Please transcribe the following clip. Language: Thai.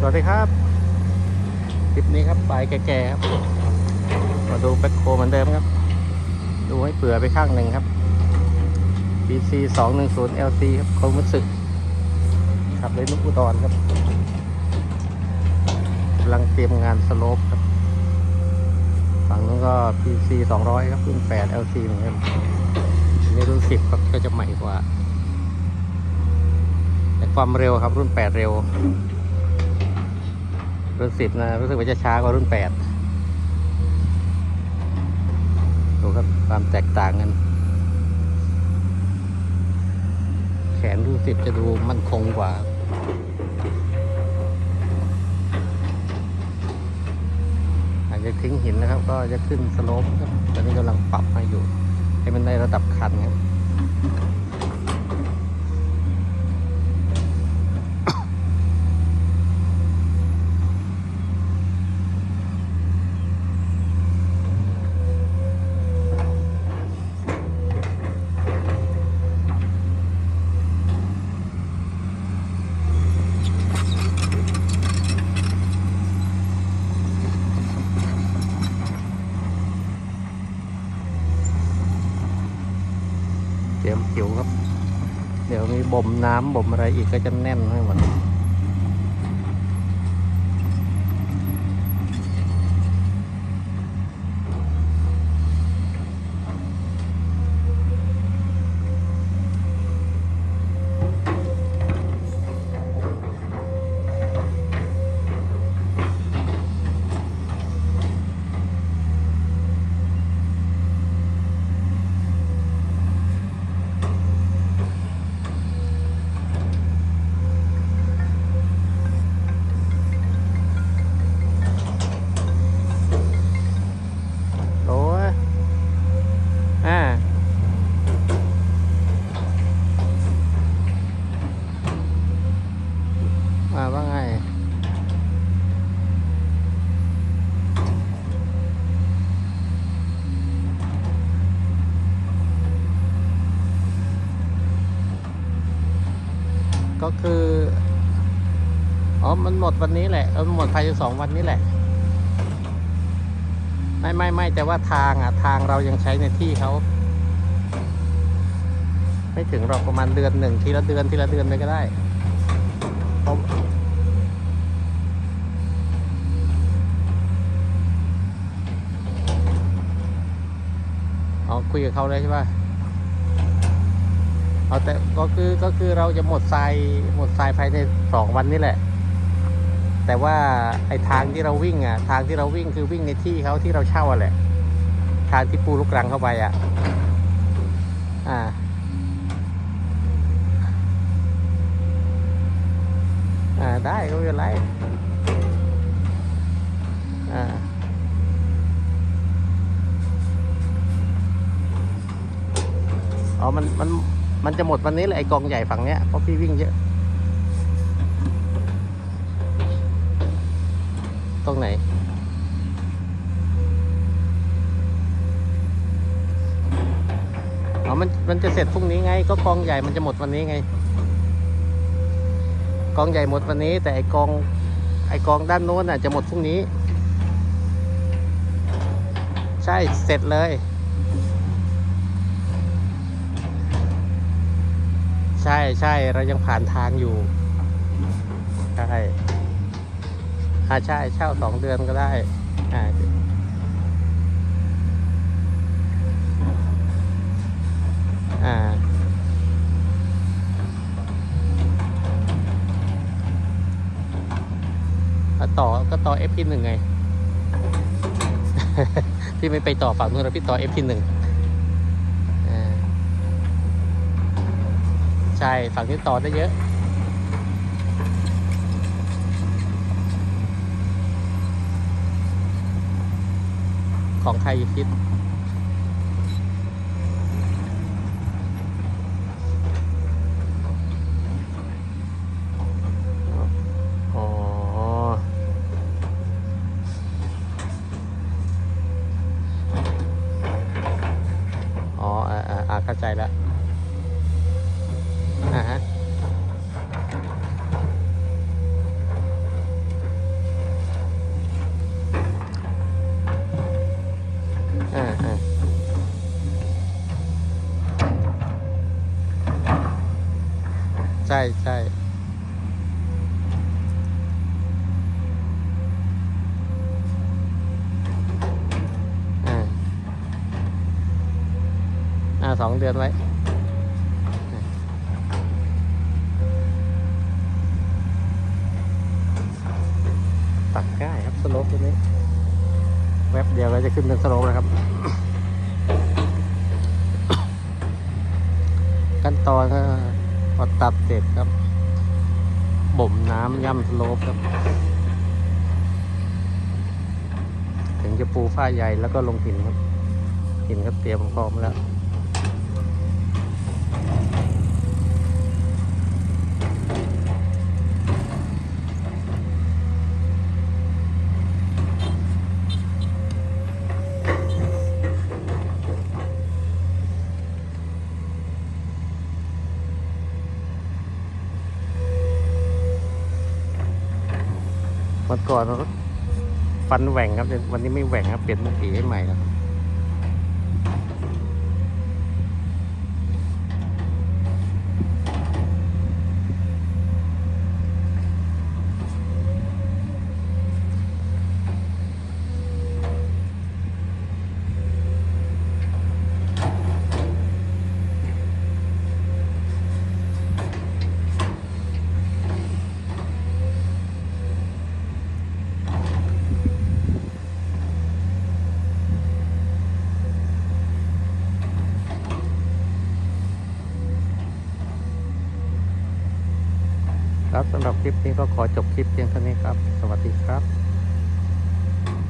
สวัสดีครับคลิปนี้ครับปลายแก่ๆครับ มาดูแบ็คโคเหมือนเดิมครับ ดูให้เผื่อไปข้างหนึ่งครับ BC 210 LC ครับเขามุสึกขับเลยนุกอุดรครับกำลังเตรียมงานสโลปครับ ฝั่งนู้นก็ PC 200 ครับรุ่น8 LC เหมือนกันนี่รุ่น 10 ครับก็จะใหม่กว่า แต่ความเร็วครับรุ่น 8 เร็ว รุ่น10นะ รู้สึกว่าจะช้ากว่ารุ่น8ดูครับความแตกต่างกัน แขนรุ่น10จะดูมั่นคงกว่าอาจจะทิ้งหินนะครับ ก็จะขึ้นสโลปครับ ตอนนี้กำลังปรับมาอยู่ ให้มันได้ระดับคันครับ เตรียมผิวครับ เดี๋ยวมีบ่มน้ำบ่มอะไรอีกก็จะแน่นให้หมดโอ้ยอ่ามาว่าไง ก็คือ อ๋อ มันหมดวันนี้แหละเออมันหมดภายในสองวันนี้แหละ ไม่ไม่ไม่แต่ว่าทางอะ ทางเรายังใช้ในที่เขา ไม่ถึงหรอกประมาณเดือนหนึ่งทีละเดือนทีละเดือนไปก็ได้เพราะอ๋อคุยกับเขาเลยใช่ป่ะ เอาแต่ก็คือก็คือเราจะหมดทรายหมดทรายภายในสองวันนี้แหละ แต่ว่าไอ้ทางที่เราวิ่งอะ ทางที่เราวิ่งคือวิ่งในที่เขาที่เราเช่าอะแหละ ทางที่ปูลูกรังเข้าไปอะ อ่าอ่าได้ก็ไม่เป็นไรอ่าอ๋อมันมัน มันจะหมดวันนี้แหละไอกองใหญ่ฝั่งเนี้ยเพราะพี่วิ่งเยอะ ตรงไหน อ๋อ มัน มันจะเสร็จพรุ่งนี้ไง ก็กองใหญ่มันจะหมดวันนี้ไง กองใหญ่หมดวันนี้ แต่ไอกอง ไอกองด้านโน้นอะจะหมดพรุ่งนี้ ใช่ เสร็จเลย ใช่ใช่เรายังผ่านทางอยู่ ใช่อาใช่เช่าสองเดือนก็ได้ อ่าอ่าต่อก็ต่อ FP1 ไง พี่ไม่ไปต่อฝั่งนู้นแล้วพี่ต่อ FP1 ใช่ ฝั่งนี้ต่อได้เยอะของใครคิด อ๋ออ๋ออ่าอ่าอ่าเข้าใจแล้ว ช่ใช่อ่าสองเดือนไว้ตัดง่ายครับสโลปตัวนี้ แวบเดียวก็จะขึ้นเป็นสโลปแล้วครับ ขั้นตอนก็ พอตัดเสร็จครับ บ่มน้ำย่ำสโลปครับ ถึงจะปูฝ้าใหญ่แล้วก็ลงหินครับหินก็เตรียมพร้อมแล้ว วันก่อนเราฟันแหว่งครับแต่วันนี้ไม่แหว่งครับเปลี่ยนสีให้ใหม่ครับ ครับสำหรับคลิปนี้ก็ขอจบคลิปเพียงเท่านี้ครับ สวัสดีครับ